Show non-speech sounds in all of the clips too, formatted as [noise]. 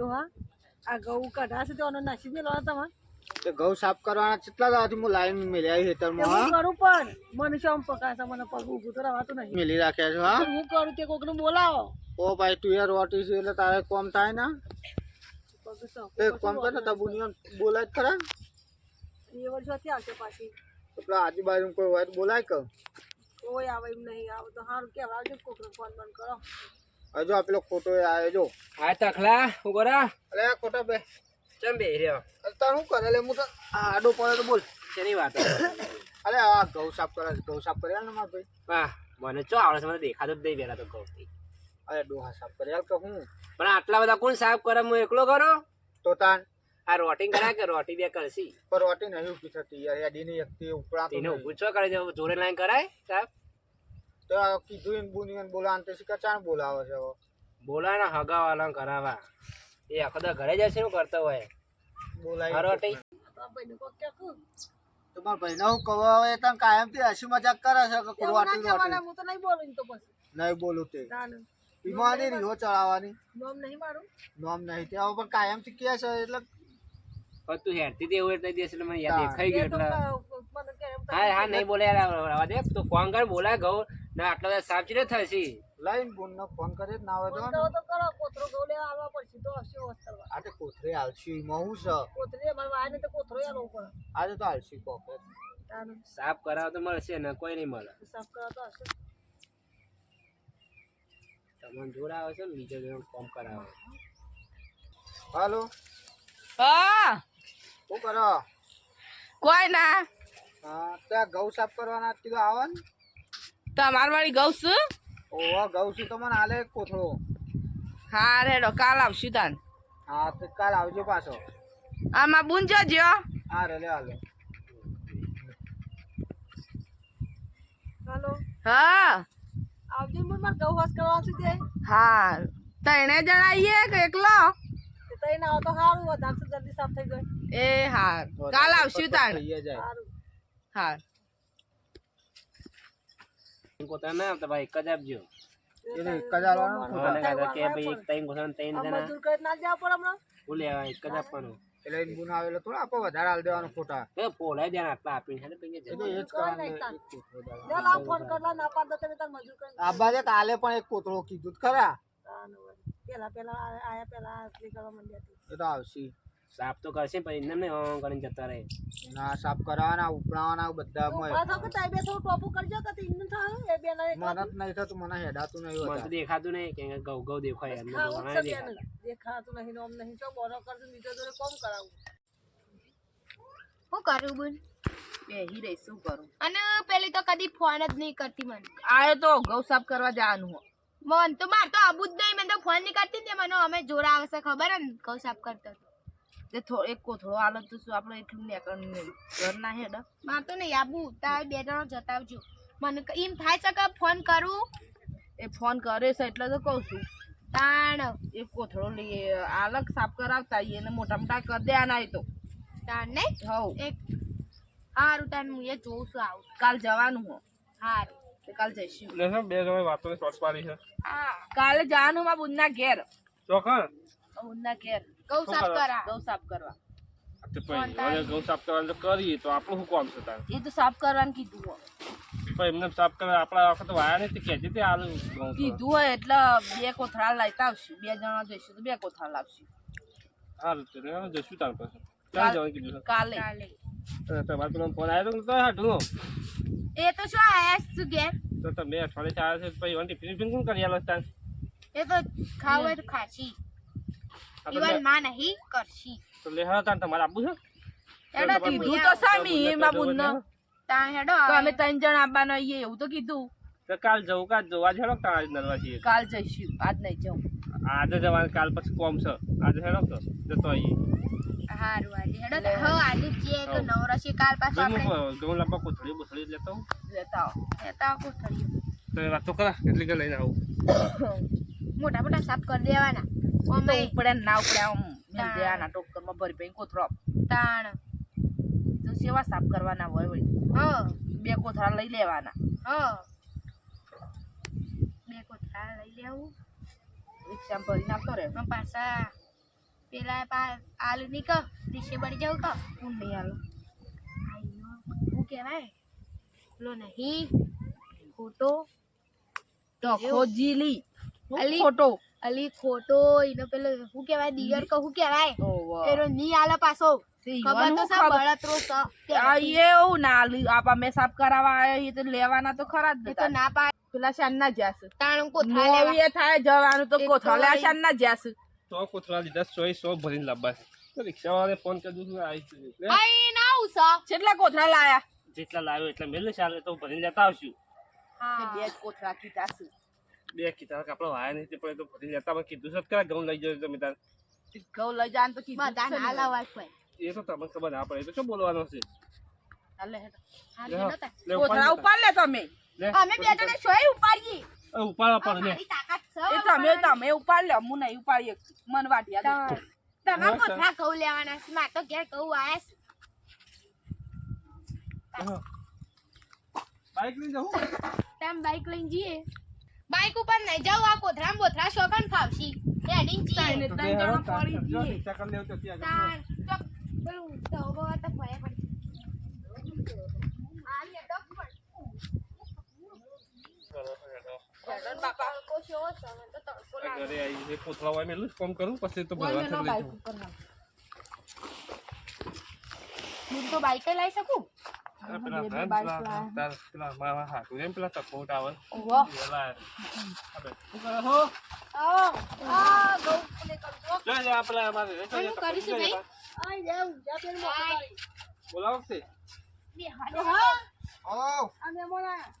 ડોહા? આ ઘઉં કઢાશે તો નાસી દે મેલો તમારે તે ઘઉં સાફ કરવાના કેટલા દાડાથી હું લાઈન મેલ્યા હેતરમાં હું? કરું પણ મને શું પકાશે મને પગ ઊભું તો રવાતું નહીં. મેલી રાખ્યા છો હા? હું કરું તે કોકને બોલાવો. ઓ ભાઈ તું યાર રોટી છે એટલે તારે કોમ થાય ને? તે કોમ કરતા ને તબુનિયો બોલાય જ ખરા. એ વર્ષોથી આવશે પાછી. તો પેલા આજુબાજુ કોઈ હોય તો બોલાય કે કોઈ આવે એમ નહીં આવે તો સારું આવજો કોકને ફોન બંધ કરો. હજુ આ પેલો ખોટો આવ્યો જો. આ તખલા હું કરા? અરે ખોટા બે. ચમ બે રહ્યો? તાર શું કરે? લે હું તો આડો પડે તો બોલ. શેની વાત [coughs] અરે આ ઘઉં સાફ કરે ઘઉં સાફ કર્યા ને મારા ભાઈ. હા મને ચો આવડે છે મને દેખાતો જ નહીં પહેલા તો કહું અરે ડોહા સાફ કર્યા કે હું? પણ આટલા બધા કોણ સાફ કરે? હું એકલો કરો? તો તાન આ રોટી કરા કે રોટી બે કરશી? પણ રોટી નહીં ઊભી થતી યાર એડીની એકથી ઉપરા તેને નહીં. કરે જોડે લાઈન કરાય સાહેબ? તો આ કીધું એને બુનિયન બોલાવાનું તે કચાણ ચાણ બોલાવે છે હવે? બોલાના હગા વાળા કરાવા. એ આખો દા ઘરે જશે શું કરતો હોય. બોલાય હરોટી તમાર ભાઈને હું કહું હવે તને કાયમથી હસી મજાક કરે છે કે ના રોટી? હું તો નહીં બોલું તો પછી. નહીં બોલું તે. બીમારી રીહો ચડાવવાની. નોમ નહીં મારું. નોમ નહીં તે હવે પણ કાયમથી કે છે એટલે તું હેરતી હતી એવું એટલે દેશ એટલે મને યાદ દેખાઈ ગયો એટલે. હા હા નહીં બોલે યાર આવા દે તું ફોન કર બોલાય ઘઉં. ને આટલા બધા સાફ ચીરે થશે લઈને બોનનો ફોન કરે જ ના હોય તો કરો તો કરો કોથરો લેવા આવવા પડશે તો આવશે હોસ્ટેલ આ તે કોથરે આવશે એમાં હું છે? કોથરી અમારે વાય તો કોથરો આલવો પડે. આજે તો આલસી કોકે. તાનું સાફ કરાવ તો મળશે ને કોઈ નહીં મળે. સાફ કરવા તો હશે તમને જોડ આવે છે ને બીજો જણ કોમ કરાવે. હાલો. હા. શું કરો? કોઈ ના. હા ત્યાં ઘઉં સાફ કરવાના કીધું આવે ને. તમાર વાળી ગૌ છું. ઓવા ગૌ છું તો હાલે આલે કોથળો. હા રેડો કાલ આવશું તાન. હા તો કાલ આવજો પાછો. આમાં બુંજો જ્યો હા રે લે હાલો. હાલો. હા. આવજો મને મારે ગૌ વાસ કરવા છે તે. હા. તણે જણાઈએ કે એકલો? તઈને તઈ આવો તો સારું વધારે જલ્દી સાફ થઈ ગયો. એ હા. કાલ આવશું સારું હા. પોતા ના ભાઈ એક જ આપજો. એટલે એક જ આલવાનું ને? મને ખોટા. કહેતા કે ભાઈ એક ટાઈમ ઘોષણ ત્રણ આ મજૂર કરી ના જવા પડે હમણાં? હું એક જ આપવાનું. એટલે એને ગુણ આવેલો થોડા આપણે વધારે હાલ દેવાનું ખોટા. એ પોલાય ધ્યાન આટલા આપીને હેને પછી એ તો એ જ કરવાનું એક કોથળો દાડો. લે લાવ ફોન કર ના પાડ દો તમે તાર મજૂર કરી. આ બાજે કાલે પણ એક કોતરો કીધું તો ખરા. પેલા પેલા આયા પેલા આટલી કરવા માંડ્યા એ તો આવશે. સાફ તો કરશે પછી એમને ઓમ કરીને જતા રહે ના સાફ કરાવવાના ઉપડાવવાના બધા ઊભા થાવ કે તાઈ બે થોડું ટોપું કરજો કે તે થાય એ બે ના એક નહીં થતું મને હેડાતું નહીં મને દેખાતું નહીં કે ઘઉં ઘઉં દેખાય એમને દેખાતા. નહીં નહીં તો બોરો કરજો બીજો જોડે કોમ કરાવું. શું કરું બોલ? બેહી રહી શું કરું? અને પેલી તો કદી ફોન જ નહીં કરતી મને. આયો તો ગૌ સાફ કરવા જવાનું હો મન તો માર તો આબુ જ નહીં મને તો ફોન નહીં કરતી ને મને અમે જોડા આવશે ખબર ને ગૌ સાફ કરતો. તે થો એક કોથળો આલો તો શું આપણે એટલું નેકળ નહીં ઘર ના હેડ. માં તો નહીં આબુ તાર બે જણો જતા આવજો. મને એમ થાય છે કે ફોન કરું? એ ફોન કરે છે એટલે તો કહું છું. તાણ. એક કોથળો લઈએ આલક સાફ કરાવતા એને મોટા મોટા કરી દે આના તો. તાણ નહીં હવ. એક હારું તાણ હું એ જોઉં છું આવું. કાલ જવાનું હો. હારું. તે કાલ જઈશું. બે જણા વાતો શોર્ટ પાડી છે. હા. કાલે જવાનું માં બુંદના ઘેર. ચોખા બુંદના ઘેર. ઘઉં સાફ કરા. ગૌ સાફ કરવા. તો પછી હવે ઘઉં સાફ કરવાનું તો કરીએ તો આપણું શું કામ છે તાર? એ તો સાફ કરવાનું કીધું હો પણ એમને સાફ કરવા આપણા વખત વાયા નહીં તે કહેજે તે આલુ ઘઉં તો. કીધું હોય એટલે બે કોથળા લાવતા આવશું. બે જણા જઈશું તો બે કોથળા લાવશું. સારું તો હવે જઈશું તાર પાસે ક્યાં જવાનું કીધું? છે કાલે. ચાલે તો તમારે પેલો ફોન આવ્યો તો તો હાટું એ તો શું આયા શું ઘેર? તો તમે અઠવાડિયે આવ્યા છે પછી વન ટિફિન કોણ કરી આલો તાર? એ તો ખાવ હોય તો ખાશી. આ તો ઈવનમાં નહીં કરશી. તો લે હા તમારે આબુ છે? હેડો કીધું તો સામી બુનનો તા હેડો તો અમે ત્રણ જણ આવવાના આઈએ એવું તો કીધું. તો કાલ જવું કાલ જોવા. જ હેડો આજ નરવા છીએ કાલ જઈશું આજ નહીં જઉં આજે જવાનું કાલ પછી કોમ છે. આજે હેડો તો જતો આવીએ. હારું આજે હેડો તો. હો આજે જે નવરસી કાલ પાછો આપણે. ઘઉં લાંબા કોથળી બોથળી લેતો લેતા લેતા આવો કોથળીઓ. તો વાતો કરા કેટલી કે લઈને આવું. મોટા મોટા સાફ કરી દેવાના. તો ઉપડે ના ઉપડે આમ મેલ ટોકરમાં ભરી ભરી કોથળો તાણ. તો સેવા સાફ કરવાના હોય વળી. હ. બે કોથરા લઈ લેવાના. હ. બે કોથરા લઈ લેવું. રિક્ષામાં રહે પાછા પેલા પા આલુ ની ક દિશે બળી જાવ ક હું નહીં આલો? હું કહેવાય? પેલો નહીં ખોટો. ટકો જીલી ખોટો. અલી ખોટો એનો પેલો શું કેવાય દિગર કહું શું કહેવાય? એનો ની આલે પાછો. ખબર તો સા બળતરો સ. આ પહેલેથી. ના આપા મેં સાફ કરાવવા એ તો લેવાના તો ખરા જ તો ના પાડે. પેલા શાનના જ્યાસ. તાણ કોથળા લેવા. થાય જવાનું તો કોથળા વળી- શાનના જ્યાસ. સો કોથળા લીધા સો સો ભરીને લાવવા છે તો રિક્ષાવાળાને ફોન કરી દઉં આવી છે આઈ ના આવું કેટલા કોથળા લાયા. જેટલા લાવ્યો એટલે મેલે ચાલે તો ભરીને લેતા આવશું. હા. બે કોથળા કીધા છે. બે કીધા કે આપણે વાયા નહીં તે પડે તો ભરી લેતા મેં કીધું છે કે ઘઉં લઈ જજો તમે તાર? ઘઉં લઈ જાન તો કીધું બધા ને. લાવાય કોઈ. એ તો તમને ખબર ના પડે એ તો શું બોલવાનું છે? હાલે હેડો. હા, લે, લેલો તાર. લે, કોથળા ઉપાડ ઉપાડ લે તમે. લે. અમે બે જણે સોય ઉપાડીએ. એ ઉપાડવા પડે લે. મારી તાકાત છે એ તમે તમે ઉપાડ લે હું નહીં ઉપાડીએ મન વાટિયા દે. તમારા કોથળા ઘઉં લેવાના તો ઘેર ઘઉં આયા બાઈક લઈ જવું બાઈક લઈને જઈએ. બાઈક ઉપર નહીં જાવ આ કોથરામ બોથરા શોભન ફાવશી હેડિંગ ત્રણે તને તને જણા પડી જો જઈએ. રિક્ષા કરી તો ત્યાં તાર ચોક પેલું તો પડી આ પણ? મને તો તડકો લાગે. ઘરે આવી છે કોથળા વાય મેલું ફોન કરું પછી તો ભરવા. હું તો બાઈકે લઈ શકું આ પેલા બે બે ફ્રેન્ડ બાઈક પેલા લાયા. તાર પેલા મારા હાથું એમ પેલા તકોટ આવે ઓહો. પેલા અબે શું કરે હો આવો આ ઘઉં પેલે કરજો જો જા પેલા અમારે રે, હું કરીશું ભાઈ આઈ જાવ જા પેલું મોટું આય. ગાડી. બોલાવો છે બે હાડો. ઓ આ મહેમાન આયા.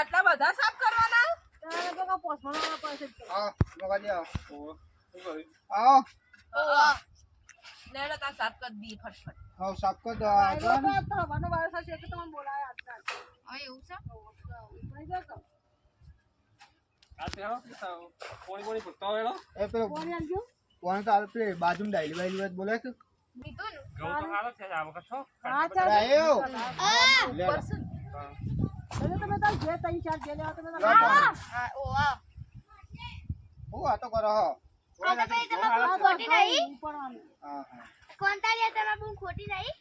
આટલા બધા સાફ કરવાના તારે તો કાં પોસવાના પાસે જ છે. આવો મોગાજી આવો ઓહો, શું કર્યું આવો ઓહો. લેડો તાર સાફ કરી દી ફટફટ આવો સાફ કરી દો આ તો હવાનો વાયરસ છે કે તમને બોલાય આજકાલ. હવે એવું છે? ઉપડી જાઓ તો. બાજુમાં ડાયલી બાયલી વાત બોલે તો છે આ વખત છો હા, ચાલ. તમે તાર જે ત્રણ ચાર જે લેવા તમે તાર લો આ ઓ આ હું વાતો કરો હો. આ તો ભાઈ તમે ખોટી નહીં હા હા. કોણ તારી તમે બહુ ખોટી નહીં?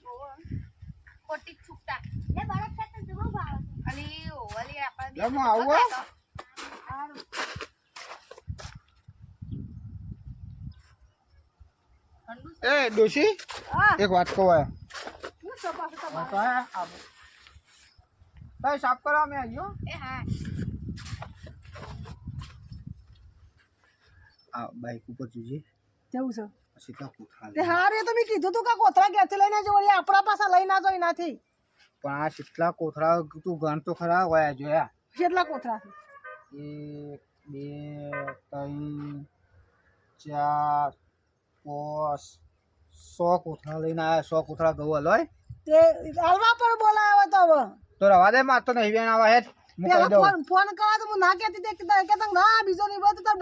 ખોટી છૂકતા છૂટતા. લે બરફ છે તો બહુ ભાવ અલી ઓલી આપણે આપણા લે, હું આવું? એ ડોશી હા, એક વાત કહો છે પાછું તમારે? તો આ આવો. તારે સાફ કરવા મે આવ્યો એ હા. આ બાઈક ઉપર જોજે. જવું છે. તો કોથળા તે મેં કીધું તું કે કોથળા ઘેરથી લઈને આવજો? આપણા પાસે લઈ ના જાય એનાથી. પણ આ કેટલા કોથળા તું ગણ તો ખરા હોય જોયા. કેટલા કોથળા એક બે ત્રણ ચાર પાંચ સો કોથળા લઈને આવ્યા. સો કોથળા ઘઉં હલોય તે હાલવા પર બોલાયો તો હવે. તો રવા દે માર તો નહીં બેન આવા હેઠ.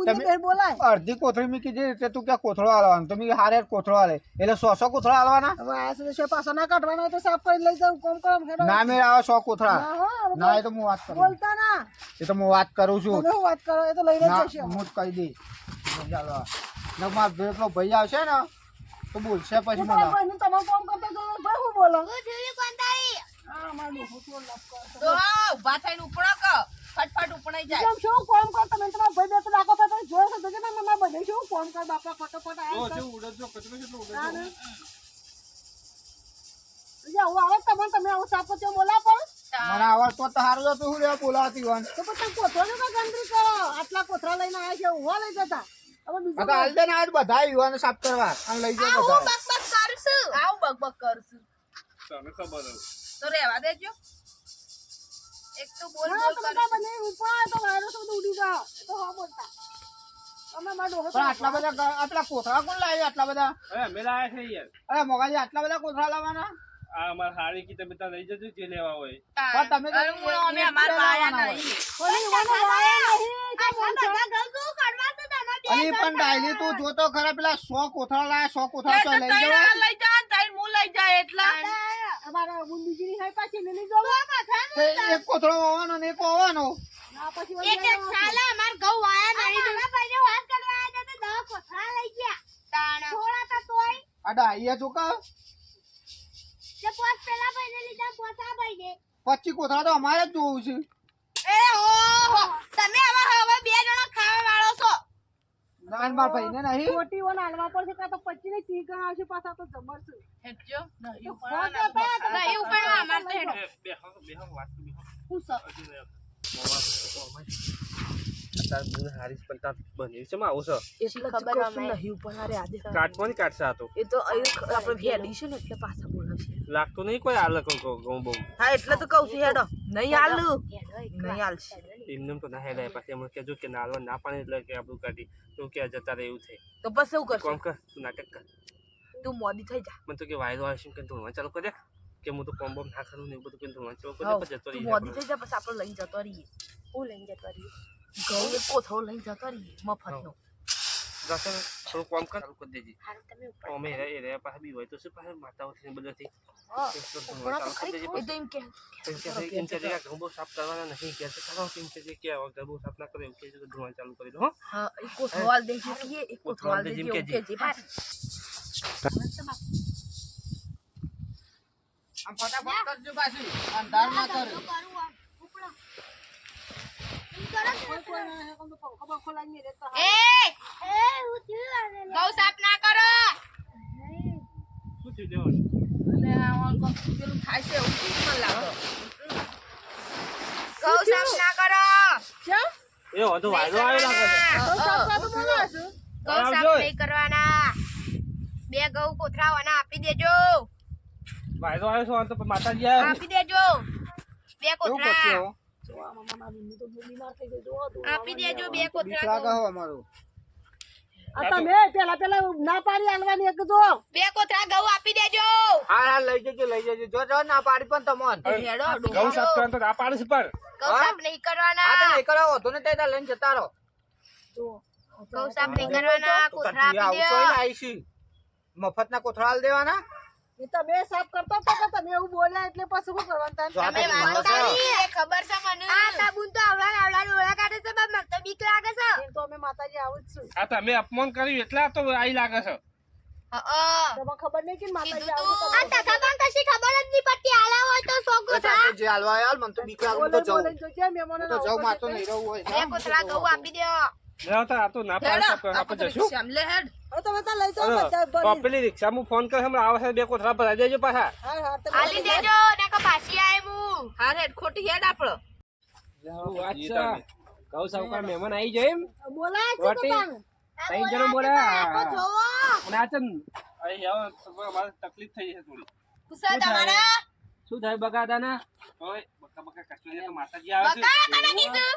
તમે- અડધી કોથળી તું ક્યાં કોથળો હાલવાનો? હારે કોથળો હાલે. એટલે સો સો કોથળા હાલવાના? પાછો ના કાઢવાનો તો સાફ કરી લઈ જાઉં કોમ કરો ના આવે સો કોથળા. ના એ તો હું વાત કરું. બોલતા ના. એ તો હું વાત કરું છું. તમે વાત કરો એ તો લઈને જશે. હું જ કહી દઈ ચાલો. ને મારો પેલો ભાઈ આવશે ને તો બોલશે પછી મને. ભાઈ હું કામ કરતા ભાઈ હું બોલો હું કોણ તારી? હા મારું ડોહું તો. તો થઈને ઉપડો કે ફટફટ ઉપડાઈ જાય. કેમ શું કામ કર તમે તમારા ભાઈ તો તમે જોયો છે તો કે ના ના બધે શું કામ કર બાપા ફટોફટ જો આયા છે કર. ઉડે જો કચરો કેટલો ઉડે ના, છે ના. જે આવું આવે તમને તમે આવું સાફ કરજો બોલા પણ મને તો સારું તો હું હોય. તો પછી કોથરો કઈ ગંદરી કરો? આટલા કોથરા લઈને આવ્યા છે ઊભા લઈ જતા હવે બીજું તો હાલ દે ને આજ બધા યુવાને સાફ કરવા. અને લઈ જાય બધા. બક બક કરશું. આવું બક બક કરશું. તને ખબર હોય તો રહેવા દેજો. એક તો બોલ બોલ કરે બને ઉપર તો વાયરસ બધું ઉડી જા તો હો બોલતા. અમે મારા ડોહો પણ આટલા બધા આટલા કોથળા કોણ લાવ્યા આટલા બધા? અરે અમે લાયા છે યાર. અરે મોગાજી આટલા બધા કોથળા લાવવાના? આ અમાર હારી કી તમે ત્યાં લઈ જજો જે લેવા હોય. પણ તમે તો હું અમે અમાર પાયા નહીં. કોઈ ઈવાનો વાયા નહીં આ બધા ઘઉં શું તો તમે અલી પણ ડાયલી તું જોતો ખરા પેલા સો કોથળા લાયા સો કોથળા તો તો લઈ જવા લઈ જા તઈ મુ લઈ જાય એટલા. અમારા બુંદીજીની હાઈ પાછી લીલી જવો એક કોથળો આવવાનો ને એક આવવાનો ના પછી એક એક સાલા માર ઘઉં આયા નહીં મારા ભાઈને વાત કરવા આયા તો 10 કોથળા લઈ ગયા. તાણા. થોડા તો તોય. આડા આયા ચોકા કા? જે પોસ પેલા ભાઈને લીધા પોસ ભાઈને. પચી કોથળા તો અમારે જ જોવું છે. એ ઓહો તમે આવા હવે બે જણા ખાવા વાળો છો. ના મારા ભાઈને નહીં મોટી વન હાલવા પડશે કાં તો પછી ને તી આવશે પાછા તો જબર છે હેડજો નહીં ફોન નહીં ઉપાડવા અમારે તો હેડો બેહો બેહો વાત તો બેહો હું સ- અત્યારે મને હારીસ પણ તાર બન્યું છે માં આવું છે એટલે જ કહું છું નહીં ઉપાડવા રે આજે કાટમાં નહીં કાઢશે આ તો એ તો અહીં આપણે ભેડી છે એટલે પાછા લાગતું નહીં કોઈ આલે ઘઉં બહુ હા એટલે તો કહું છું હેડો નહીં આલું નહીં આલશે એમને તો ના હેલાય પછી. એમને કહેજો કે નાલવા ના પાણી એટલે કે આપણું કાઢી તો કે જતા રહે એવું થાય તો બસ એવું કરશે. કોમ કર તું નાટક કર. તું મોડી થઈ જા. મને તો કે વાયદો આવશે કે ધોવા ચાલુ કરે કે હું તો કોમ બોમ ના કરું ને એવું બધું કે ધોવા ચાલુ કરે પછી જતો તું રહી મોડી થઈ જા પછી આપણે લઈને જતો રહીએ. હું લઈને જતો રહીએ. ઘઉં કોથળો લઈને જતો રહીએ મફતનો. જતો રહે. થોડું કોમ કર ચાલુ કરી દેજે અમે રે રે પાછા બી હોય તો શું પાછા માતાઓ થી બધાથી તો ધોવા ચાલુ કરી દેજે એ તો એમ કે એમ કે છે- એમ કે છે કે ઘઉં બહુ સાફ કરવાના નહીં કે છે કરો એમ કે છે કે હવે ઘર બહુ સાફ ના કરે એવું કે છે તો ધોવા ચાલુ કરી દો હો હા એક કોથળો આલ દેજે કહીએ એક કોથળો આલ દેજે એમ એવું કહેજે. કહેજે પાછી. આમ ફટાફટ કરજો પાછું અંધાર ના કરે કરું આ ઉપડો ઈ કરો છો કોઈ કોઈ નહીં, આમ તો પંખો બંખો લાવીને મેલે તો એ એ હું થયું આને ગૌ સાફ ના કરો! ગૌ સાફ ના કરો! એ વધુ વાયદો આવ્યો લાગે છે. તો સાફ તો બોલો છું. ગૌ સાફ નહીં કરવાના. બે ગૌ કોથરાવાના આપી દેજો. વાયદો આવ્યો છો તો માતાજી આપી દેજો. બે એવું કોથરા કરશે હો. આપી દેજો બે બીક કોથરા હો અમારું. આ તમે પેલા પેલા ના પાડી હાલવાની એક જો. બે કોથરા ગૌ આપી દેજો. હા હા લઈ જજો લઈ જજો. જો જો ના પાડી પણ તમોન. ઘઉં સાફ કરવાનું તો ના પાડે છે પણ. સાફ નહીં આ તો નહીં કરાવો તો ને ત્યાં લઈને જતા રહો. ગૌ સાફ નહીં કરવાના તો કોથરા આપી આવું દો. મફતના કોથળા આલ દેવાના? એ તમે સાફ કરતા કે તમે એવું બોલ્યા એટલે પછી શું કરવાનું? જો તો તમે ખબર છે મને આ સાબુન તો આવડા આવડા ડોળા કાઢે છે બાપ મને તો બીક લાગે છે એમ તો અમે માતાજી આવું જ છું. આ તમે અપમાન કર્યું એટલે તો આઈ લાગે છે. તમને ખબર નહીં કે માતાજી આવું આ તકા કશી ખબર જ નહીં પડતી આલા હોય તો સો તો જે હાલવા આયા મને તો બીક લાગે તો બોલે જઉં. બોલે જોજે મહેમાનો હું તો જઉં માર નહીં રહું હોય. બે કોથરા ગૌ આપી દો. લેવા તો આ તો ના પાડે હેડો આપણે જશું શ્યામ હેડ. હવે તમે ત્યાં લઈ જાઓ બધા પેલી રિક્ષા હું ફોન કરે હમણાં આવે છે બે કોથળા ભરાઈ દેજો પાછા. હા હા આલી દેજો ને કે પાછી આય હું હા હેડ ખોટી હેડ આપણો ગૌ સાવકાર મહેમાન આવી જાય એમ? બોલાય છે તાન. ત્રણ જણો બોલ્યા. જોવો. અને આ ચમ અહીં અમારે તકલીફ થઈ જશે થોડી. કુસા તમારા શું થાય બકા ના ઓય બકા બકા કશું તો માતાજી આવે છે. બકા કને કીધું?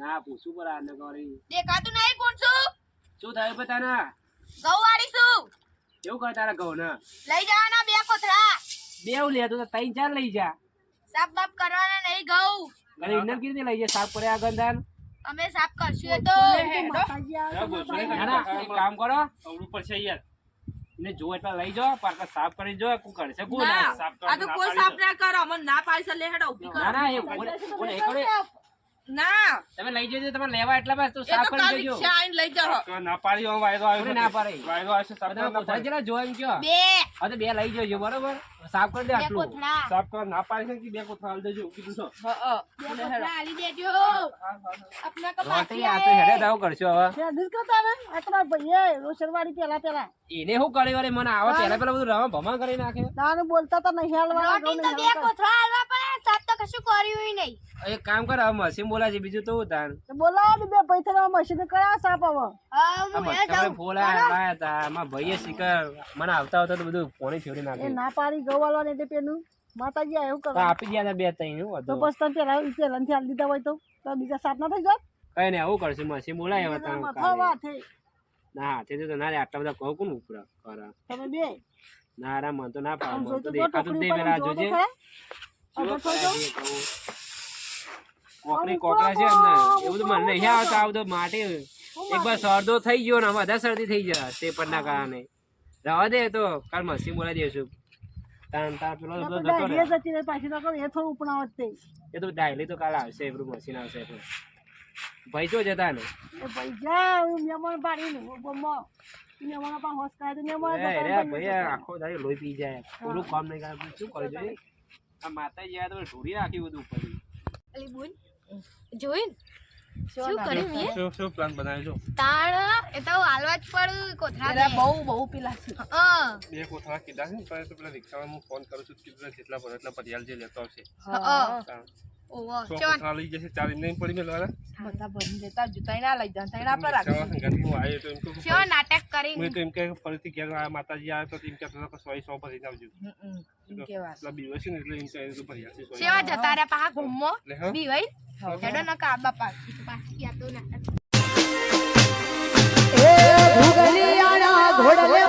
ના પૂછું પર આને કરી દેખાતું નહીં કોણ છું? શું થાય બતાના ગૌ વાળી છું. કેવું કરે તારા ઘઉં ના લઈ જવાના બે કોથળા. બેવ લે તો ત્રણ ચાર લઈ જા. સાફ બાપ કરવાના નહીં ગૌ. અને એમને કેવી રીતે લઈ જાય સાફ કરે આ ગંધાન અમે સાફ કરશું તો કામ કરો. અવળું છે યાર. ને જો એટલા લઈ જાઓ પાકા સાફ કરી જો કુ કરશે કુ ના સાફ આ તો કોઈ સાફ ના કરો મને ના પાડી લે હેડો ઊભી કરો ના ના એ કોણ કોણ એ કરે ના. તમે લઈ જજો તમે લેવા એટલા બસ તો સાફ કરી દેજો. આઈને લઈ જાઓ. ના પાડી હવે વાયદો આવ્યો ના પાડી. વાયદો આવશે સાફ ના પાડે. જેટલા એમ કયો બે. હા તો બે લઈ જજો બરોબર? સાફ કરી દે આટલું. સાફ કર ના પાડી છે કે બે કોથળા આલ દેજો કીધું છો હ હ. બે કોથળા આલી દેજો. આપના કો રોટી આ તો હેડે દાવ કરશો હવે. કે દીસ કરતા ને તમારા રોશનવાડી પેલા પેલા એને શું કરી વારે મને આવે પેલા પેલા બધું રવા ભમા કરી નાખે. તાને બોલતા તો નહીં હાલવા રોટી તો બે કોથળા હાલવા પડે સાફ તો કશું કર્યું નહીં. એક કામ કર હવે મશીન બોલાય છે બીજું તો તાન તો બોલાવો ને બે પૈસા મશીન કયા સાપ હવે તમે આ હું એ બધા ફોલા લાયા તા આમાં ભાઈએ શીખર મને આવતા આવતા તો બધું પોણી ફેરી એ નાખ્યું. ના પાડી ગવાલો ને તે પેલું. માતાજી એવું તો આપી ગયા તા બે ત્રણ હું તો બસ તમે પેલા પેલા થી દીધા હોય તો. તો બીજા સાપ ના થઈ જાય કઈ નહીં આવું કરશે મશીન બોલાય હવે તમે. ના તે તો ના રે આટલા બધા કહું કોણ ઉપરા કરા? તમે બે. ના રા મન તો ના પાડ તો દેખાતું નહીં પેલા જોજે કોકરી કોકરા છે એમને. એવું તો મને નહીં આવતા આવું તો માટે એક વાર શરદો થઈ ગયો ને વધારે શરદી થઈ જાય તે પરના કારણે. રવા દે તો કાલ મશીન બોલાવી દેશું. તાન તાર પેલો તો જતો રહે. રહે પાછી ના કરો એ થોડું ઉપણાવત તે એ તો ડાયલી તો કાલે આવશે એનું મશીન આવશે ભાઈ જો જતા ને. એ ભાઈ જા હું મહેમાન પાડીને હું બમ્મો. પાસે હોશ તો ને જતા ભાઈ આખો દાડો લોહી પી જાય. કામ નહીં કરે શું કરજો આ માતાજી તો ઢોરી રાખી બધું ઉપર અલી બોલ જોઈન શું શું કર્યું મેં શું શું પ્લાન બનાવ્યો છો? તાણ એ તો હાલવા જ પડ કોથળા બહુ બહુ પેલા છે. હા બે કોથળા કીધા છે પણ તો પેલા રિક્ષામાં હું ફોન કરું છું કે કીધું કેટલા પર એટલા પરિયાલ જે લેતો આવશે. હા. ઓવો ચોન જશે? પડી બધા ભરી લેતા ના લઈ હું તો એમ કે નાટક હું તો એમ કે ફરીથી ઘેર આ માતાજી આવે તો એમ કે સો ભરીને આવજો. હમ, હમ. કેવા એટલા બીવે છે ને એટલે એમ કહે તો ભરી આવશે સો એ. સેવા જતા રહ્યા પાહા ઘૂમો. એટલે ભાઈ હેડો ન કાબા પાછી પાછી આ તો નાટક. એ ભૂગલિયાના ઘોડલે